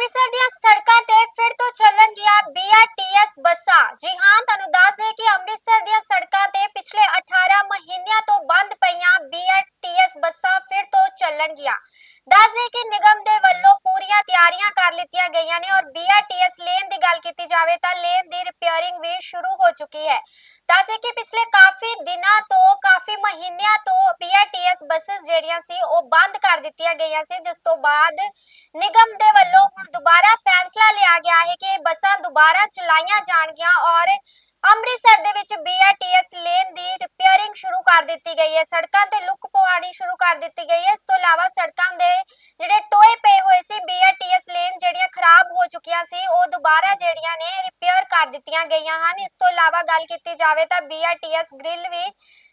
ਅੰਮ੍ਰਿਤਸਰ ਦੀਆਂ ਸੜਕਾਂ ਤੇ ਫਿਰ ਤੋਂ ਚੱਲਣਗੀਆਂ BRTS ਬੱਸਾਂ। ਜੀ ਹਾਂ, ਤੁਹਾਨੂੰ ਦੱਸ ਦੇ ਕਿ ਅੰਮ੍ਰਿਤਸਰ ਦੀਆਂ ਸੜਕਾਂ ਤੇ ਪਿਛਲੇ 18 ਮਹੀਨਿਆਂ ਤੋਂ ਬੰਦ ਪਈਆਂ BRTS ਬੱਸਾਂ ਫਿਰ ਤੋਂ ਚੱਲਣਗੀਆਂ ਦੱਸ ਦੇ ਕਿ ਨਿਗਮ ਦੇ ਵੱਲੋਂ ਪੂਰੀਆਂ ਤਿਆਰੀਆਂ ਕਰ ਲਿੱਤੀਆਂ ਗਈਆਂ ਨੇ ਔਰ BRTS ਲੇਨ ਦੀ ਗੱਲ ਕੀਤੀ ਜਾਵੇ ਤਾਂ ਲੇਨ ਦੀ ਰਿਪੇਅਰਿੰਗ ਵੀ ਸ਼ੁਰੂ ਹੋ ਚੁੱਕੀ ਹੈ। ਦੱਸ ਦੇ ਕਿ ਪਿਛਲੇ ਕਾਫੀ ਦਿਨਾਂ ਤੋਂ, ਕਾਫੀ ਮਹੀਨਿਆਂ ਤੋਂ BRTS ਬੱਸਸ ਜਿਹੜੀਆਂ ਸੀ ਉਹ ਬੰਦ ਕਰ ਦਿੱਤੀਆਂ ਗਈਆਂ ਸੀ, ਜਿਸ ਤੋਂ ਬਾਅਦ ਨਿਗਮ ਦੇ ਵੱਲੋਂ ਹੁਣ ਦੁਬਾਰਾ ਫੈਸਲਾ ਲਿਆ ਗਿਆ ਹੈ ਕਿ ਬੱਸਾਂ ਦੁਬਾਰਾ ਚਲਾਈਆਂ ਜਾਣਗੀਆਂ ਔਰ ਅੰਮ੍ਰਿਤਸਰ ਦੇ ਵਿੱਚ BRTS ਲੇਨ ਦੀ ਰਿਪੇਅਰਿੰਗ ਸ਼ੁਰੂ ਕਰ ਦਿੱਤੀ ਗਈ ਹੈ। ਸੜਕਾਂ ਤੇ ਲੁੱਕ ਪਵਾਣੀ ਸ਼ੁਰੂ ਕਰ ਦਿੱਤੀ ਗਈ ਹੈ। ਇਸ ਤੋਂ ਇਲਾਵਾ ਸੜਕਾਂ ਦੇ ਜਿਹੜੇ ਟੋਏ ਪਏ ਹੋਏ ਸੀ BRTS ਲੇਨ ਜਿਹੜੀਆਂ ਖਰਾਬ ਹੋ ਚੁੱਕੀਆਂ ਸੀ, ਉਹ ਦੁਬਾਰਾ ਜਿਹੜੀਆਂ ਨੇ ਰਿਪੇਅਰ ਕਰ ਦਿੱਤੀਆਂ ਗਈਆਂ ਹਨ। ਇਸ ਤੋਂ ਇਲਾਵਾ ਗੱਲ ਕੀਤੀ ਜਾਵੇ ਤਾਂ BRTS ਗ੍ਰਿਲ ਵੀ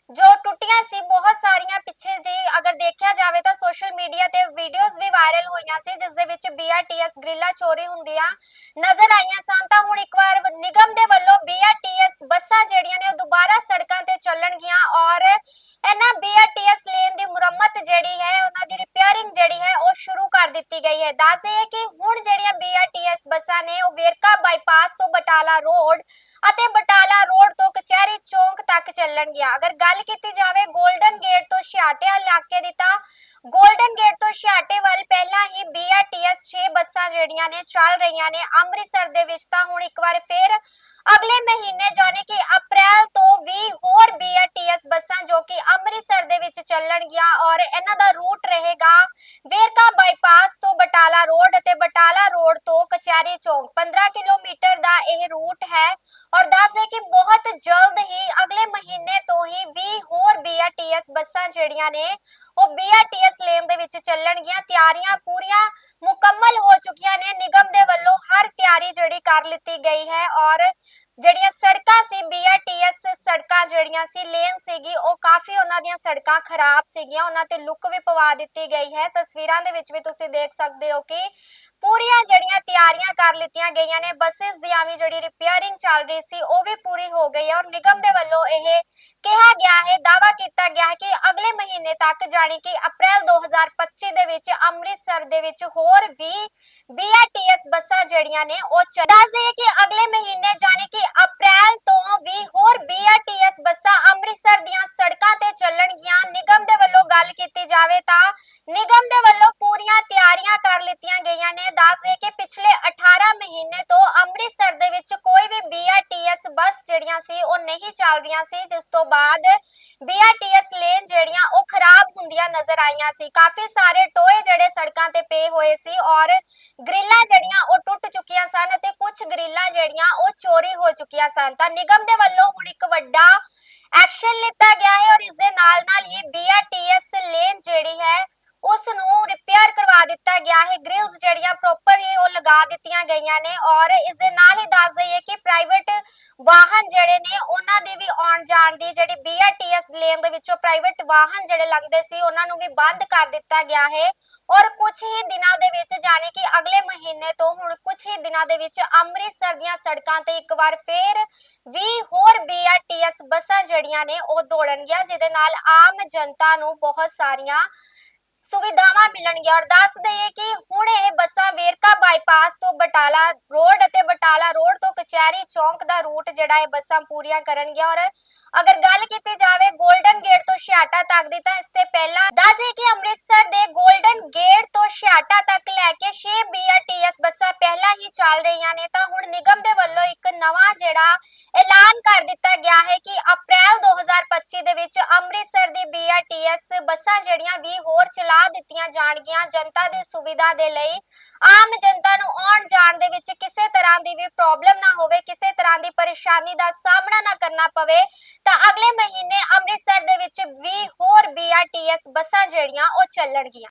ਜੋ ਟੁੱਟੀਆਂ ਸੀ, ਬਹੁਤ ਸਾਰੀਆਂ ਪਿੱਛੇ ਜੇ ਅਗਰ ਦੇਖਿਆ ਜਾਵੇ ਤਾਂ ਸੋਸ਼ਲ ਮੀਡੀਆ ਤੇ ਵੀਡੀਓਜ਼ ਵੀ ਵਾਇਰਲ ਹੋਈਆਂ ਸੀ ਜਿਸ ਦੇ ਵਿੱਚ BRTS ਗ੍ਰਿਲਾਂ ਚੋਰੀ ਹੁੰਦੀਆਂ ਨਜ਼ਰ ਆਈਆਂ ਸਨ। ਤਾਂ ਹੁਣ ਇੱਕ ਵਾਰ ਨਿਗਮ ਦੇ ਵੱਲੋਂ BRTS ਬੱਸਾਂ ਜਿਹੜੀਆਂ ਨੇ, ਉਹ ਦੁਬਾਰਾ ਸੜਕਾਂ ਤੇ ਚੱਲਣਗੀਆਂ ਔਰ ਇਹਨਾਂ BRTS ਲੇਨ ਦੀ ਮੁਰੰਮਤ ਜਿਹੜੀ ਹੈ, ਉਹਨਾਂ ਦੀ ਰਿਪੇਅਰਿੰਗ ਜਿਹੜੀ ਹੈ, ਉਹ ਸ਼ੁਰੂ ਕਰ ਦਿੱਤੀ ਗਈ ਹੈ। ਦੱਸ ਦਈਏ ਕਿ ਹੁਣ ਜਿਹੜੀਆਂ BRTS ਬੱਸਾਂ ਨੇ, ਉਹ ਵੇਰਕਾ ਬਾਈਪਾਸ ਤੋਂ ਬਟਾਲਾ ਰੋਡ ਅਤੇ ਚੱਲਣਗੀਆਂ। ਅਗਰ ਗੱਲ ਕੀਤੀ ਜਾਵੇ 골ਡਨ ਗੇਟ ਤੋਂ ਛਿਆਟਿਆ ਇਲਾਕੇ ਦੀ ਤਾਂ 골ਡਨ ਗੇਟ ਤੋਂ ਛਿਆਟੇ ਵੱਲ ਪਹਿਲਾਂ ਹੀ BRTS 6 ਬੱਸਾਂ ਜਿਹੜੀਆਂ ਨੇ ਚੱਲ ਰਹੀਆਂ ਨੇ ਅੰਮ੍ਰਿਤਸਰ ਦੇ ਵਿੱਚ ਤਾਂ ਹੁਣ ਇੱਕ ਵਾਰ ਫੇਰ ਅਗਲੇ ਮਹੀਨੇ ਜਾਣੇ ਕਿ ਅਪ੍ਰੈਲ ਤੋਂ ਵੀ ਹੋਰ BRTS ਬੱਸਾਂ ਜੋ ਕਿ ਅੰਮ੍ਰਿਤਸਰ ਦੇ ਵਿੱਚ ਚੱਲਣਗੀਆਂ ਔਰ ਇਹਨਾਂ ਦਾ ਰੂਟ ਰਹੇਗਾ ਵੇਰਕਾ ਬਾਈਪਾਸ ਤੋਂ ਬਟਾਲਾ ਰੋਡ ਅਤੇ ਬਟਾਲਾ ਰੋਡ ਤੋਂ ਕਚਹਿਰੀ ਚੌਂਕ। 15 ਕਿਲੋਮੀਟਰ ਦਾ ਇਹ ਰੂਟ ਹੈ। ਔਰ ਦੱਸ ਦੇ ਕਿ ਬਹੁਤ ਜਲਦ ਹੀ ਅਗਲੇ ਮਹੀਨੇ ਤੋਂ ਹੀ 20 ਹੋਰ BRTS ਬੱਸਾਂ ਜਿਹੜੀਆਂ ਨੇ, ਉਹ BRTS ਲੇਨ ਦੇ ਵਿੱਚ ਚੱਲਣਗੀਆਂ। ਤਿਆਰੀਆਂ ਪੂਰੀਆਂ ਮੁਕੰਮਲ ਹੋ ਚੁੱਕੀਆਂ ਨੇ। ਨਿਗਮ ਦੇ ਵੱਲੋਂ ਹਰ ਤਿਆਰੀ ਜਿਹੜੀ ਕਰ ਲਿੱਤੀ ਗਈ ਹੈ ਔਰ ਜਿਹੜੀਆਂ ਸੜਕਾਂ ਸੀ ਜਿਹੜੀਆਂ ਸੀ ਲੇਨ ਸੀਗੀ, ਉਹ ਕਾਫੀ ਉਹਨਾਂ ਦੀਆਂ ਸੜਕਾਂ ਖਰਾਬ ਸੀਗੀਆਂ, ਉਹਨਾਂ ਤੇ ਲੁੱਕ ਵੀ ਪਵਾ ਦਿੱਤੀ ਗਈ ਹੈ। ਤਸਵੀਰਾਂ ਦੇ ਵਿੱਚ ਵੀ ਤੁਸੀਂ ਦੇਖ ਸਕਦੇ ਹੋ ਕਿ ਪੂਰੀਆਂ ਜਿਹੜੀਆਂ ਤਿਆਰੀਆਂ ਕਰ ਲਿੱਤੀਆਂ ਗਈਆਂ ਨੇ ਬੱਸਸ ਦੀਆਂ ਵੀ ਜਿਹੜੀ ਰਿਪੇਅਰਿੰਗ ਚੱਲ ਰਹੀ ਸੀ, ਉਹ ਵੀ ਪੂਰੀ ਹੋ ਗਈ ਹੈ ਔਰ ਨਿਗਮ ਦੇ ਵੱਲੋਂ ਇਹ ਕਿਹਾ ਗਿਆ ਹੈ ਦਾਵਾ ਕੀਤਾ ਗਿਆ ਹੈ ਕਿ ਅਗਲੇ ਮਹੀਨੇ ਤੱਕ ਜਾਨੀ ਕਿ ਅਪ੍ਰੈਲ 2025 ਦੇ ਵਿੱਚ ਅੰਮ੍ਰਿਤਸਰ ਦੇ ਵਿੱਚ ਹੋਰ ਵੀ BRTS ਬੱਸਾਂ ਜਿਹੜੀਆਂ ਨੇ, ਉਹ ਚੱਲ ਦੱਸ ਦਈਏ ਕਿ ਅਗਲੇ ਮਹੀਨੇ ਜਾਣੀ ਕਿ ਅਪ੍ਰੈਲ ਤੋਂ ਵੀ ਹੋਰ BRTS ਬੱਸਾਂ ਅੰਮ੍ਰਿਤਸਰ ਦੀਆਂ ਸੜਕਾਂ ਤੇ ਚੱਲਣਗੀਆਂ। ਨਿਗਮ ਦੇ ਵੱਲੋਂ ਗੱਲ ਕੀਤੀ ਜਾਵੇ ਤਾਂ ਨਿਗਮ ਦੇ ਵੱਲੋਂ ਪੂਰੀਆਂ ਤਿਆਰੀਆਂ ਕਰ ਲਿੱਤੀਆਂ ਗਈਆਂ ਨੇ। ਦੱਸ ਦੇ ਕਿ ਪਿਛਲੇ 18 ਮਹੀਨੇ ਤੋਂ ਅੰਮ੍ਰਿਤਸਰ ਦੇ ਵਿੱਚ ਕੋਈ ਵੀ BRTS ਬੱਸ ਜਿਹੜੀਆਂ ਸੀ, ਉਹ ਨਹੀਂ ਚੱਲ ਰਹੀਆਂ ਸੀ। ਜਿਸ ਤੋਂ ਬਾਅਦ BRTS ਲੇਨ ਜਿਹੜੀਆਂ, ਉਹ ਖਰਾਬ ਹੁੰਦੀਆਂ ਨਜ਼ਰ ਆਈਆਂ ਸੀ। ਕਾਫੀ ਸਾਰੇ ਟੋਏ ਜਿਹੜੇ ਸੜਕਾਂ ਤੇ ਪਏ ਹੋਏ ਸੀ ਔਰ ਗ੍ਰਿਲਾਂ ਜਿਹੜੀਆਂ, ਉਹ ਟੁੱਟ ਚੁੱਕੀਆਂ ਸਨ ਅਤੇ ਕੁਝ ਗ੍ਰਿਲਾਂ ਜਿਹੜੀਆਂ, ਉਹ ਚੋਰੀ ਹੋ ਚੁੱਕੀਆਂ ਸਨ। ਤਾਂ ਨਿਗਮ ਦੇ ਵੱਲੋਂ ਹੁਣ ਇੱਕ ਵੱਡਾ ਐਕਸ਼ਨ ਲਿੱਤਾ ਗਿਆ ਹੈ ਔਰ ਇਸ ਦੇ ਨਾਲ ਨਾਲ ਹੀ BRTS ਲੇਨ ਜਿਹੜੀ ਹੈ ਉਸ ਨੂੰ ਰਿਪੇਅਰ ਕਰਵਾ ਦਿੱਤਾ ਗਿਆ ਹੈ। ਗ੍ਰਿਲਸ ਜਿਹੜੀਆਂ ਪ੍ਰੋਪਰ ਹੀ ਉਹ ਲਗਾ ਦਿੱਤੀਆਂ ਗਈਆਂ ਨੇ ਔਰ ਇਸ ਦੇ ਨਾਲ ਹੀ ਦੱਸ ਦਈਏ ਕਿ ਪ੍ਰਾਈਵੇਟ ਵਾਹਨ ਜਿਹੜੇ ਨੇ, ਉਹਨਾਂ ਦੀ ਵੀ ਆਉਣ ਜਾਣ ਦੀ ਜਿਹੜੀ BRTS ਲੇਨ ਦੇ ਵਿੱਚੋਂ ਪ੍ਰਾਈਵੇਟ ਵਾਹਨ ਜਿਹੜੇ ਲੰਘਦੇ ਸੀ, ਉਹਨਾਂ ਨੂੰ ਵੀ ਬੰਦ ਕਰ ਦਿੱਤਾ ਗਿਆ ਹੈ। ਔਰ ਕੁਝ ਹੀ ਦਿਨਾਂ ਦੇ ਵਿੱਚ ਜਾਣੇ ਕਿ ਅਗਲੇ ਮਹੀਨੇ ਤੋਂ ਹੁਣ ਕੁਝ ਹੀ ਦਿਨਾਂ ਦੇ ਵਿੱਚ ਅੰਮ੍ਰਿਤਸਰ ਦੀਆਂ ਸੜਕਾਂ ਤੇ ਇੱਕ ਵਾਰ ਫੇਰ ਵੀ ਹੋਰ BRTS ਬੱਸਾਂ ਜਿਹੜੀਆਂ ਨੇ ਉਹ ਦੌੜਨਗੀਆਂ, ਜਿਹਦੇ ਨਾਲ ਆਮ ਜਨਤਾ ਨੂੰ ਬਹੁਤ ਸਾਰੀਆਂ ਸੁਵਿਧਾਵਾਂ ਮਿਲਣਗੀਆਂ। ਔਰ ਦੱਸ ਦਈਏ ਕਿ ਹੁਣ ਇਹ ਬੱਸਾਂ ਵੇਰਕਾ ਬਾਈਪਾਸ ਤੋਂ ਬਟਾਲਾ ਰੋਡ ਅਤੇ ਬਟਾਲਾ ਰੋਡ ਤੋਂ ਕਚਹਿਰੀ ਚੌਂਕ ਦਾ ਰੂਟ ਜਿਹੜਾ ਇਹ ਬੱਸਾਂ ਪੂਰੀਆਂ ਕਰਨਗੀਆਂ। ਔਰ ਅਗਰ ਗੱਲ ਕੀਤੀ ਜਾਵੇ 골ਡਨ ਗੇਟ ਤੋਂ ਛਿਆਟਾ ਤੱਕ ਦੀ, ਤਾਂ ਇਸ ਨਿਗਮ ਦੇ ਵੱਲੋਂ ਇੱਕ ਨਵਾਂ ਜਿਹੜਾ ਐਲਾਨ ਕਰ ਦਿੱਤਾ ਗਿਆ ਹੈ ਕਿ ਅਪ੍ਰੈਲ 2025 ਦੇ ਵਿੱਚ ਅੰਮ੍ਰਿਤਸਰ ਦੀ BRTS ਬੱਸਾਂ ਜਿਹੜੀਆਂ ਵੀ ਹੋਰ ਚਲਾ ਦਿੱਤੀਆਂ ਜਾਣਗੀਆਂ, ਜਨਤਾ ਦੀ ਸੁਵਿਧਾ ਦੇ ਲਈ ਆਮ ਜਨਤਾ ਨੂੰ ਆਉਣ ਜਾਣ ਦੇ ਵਿੱਚ ਕਿਸੇ ਤਰ੍ਹਾਂ ਦੀ ਵੀ ਪ੍ਰੋਬਲਮ ਨਾ ਹੋਵੇ, ਕਿਸੇ ਤਰ੍ਹਾਂ ਦੀ ਪਰੇਸ਼ਾਨੀ ਦਾ ਸਾਹਮਣਾ ਨਾ ਕਰਨਾ ਪਵੇ, ਤਾਂ ਅਗਲੇ ਮਹੀਨੇ ਅੰਮ੍ਰਿਤਸਰ ਦੇ ਵਿੱਚ ਵੀ ਹੋਰ BRTS ਬੱਸਾਂ ਜਿਹੜੀਆਂ ਉਹ ਚੱਲਣਗੀਆਂ।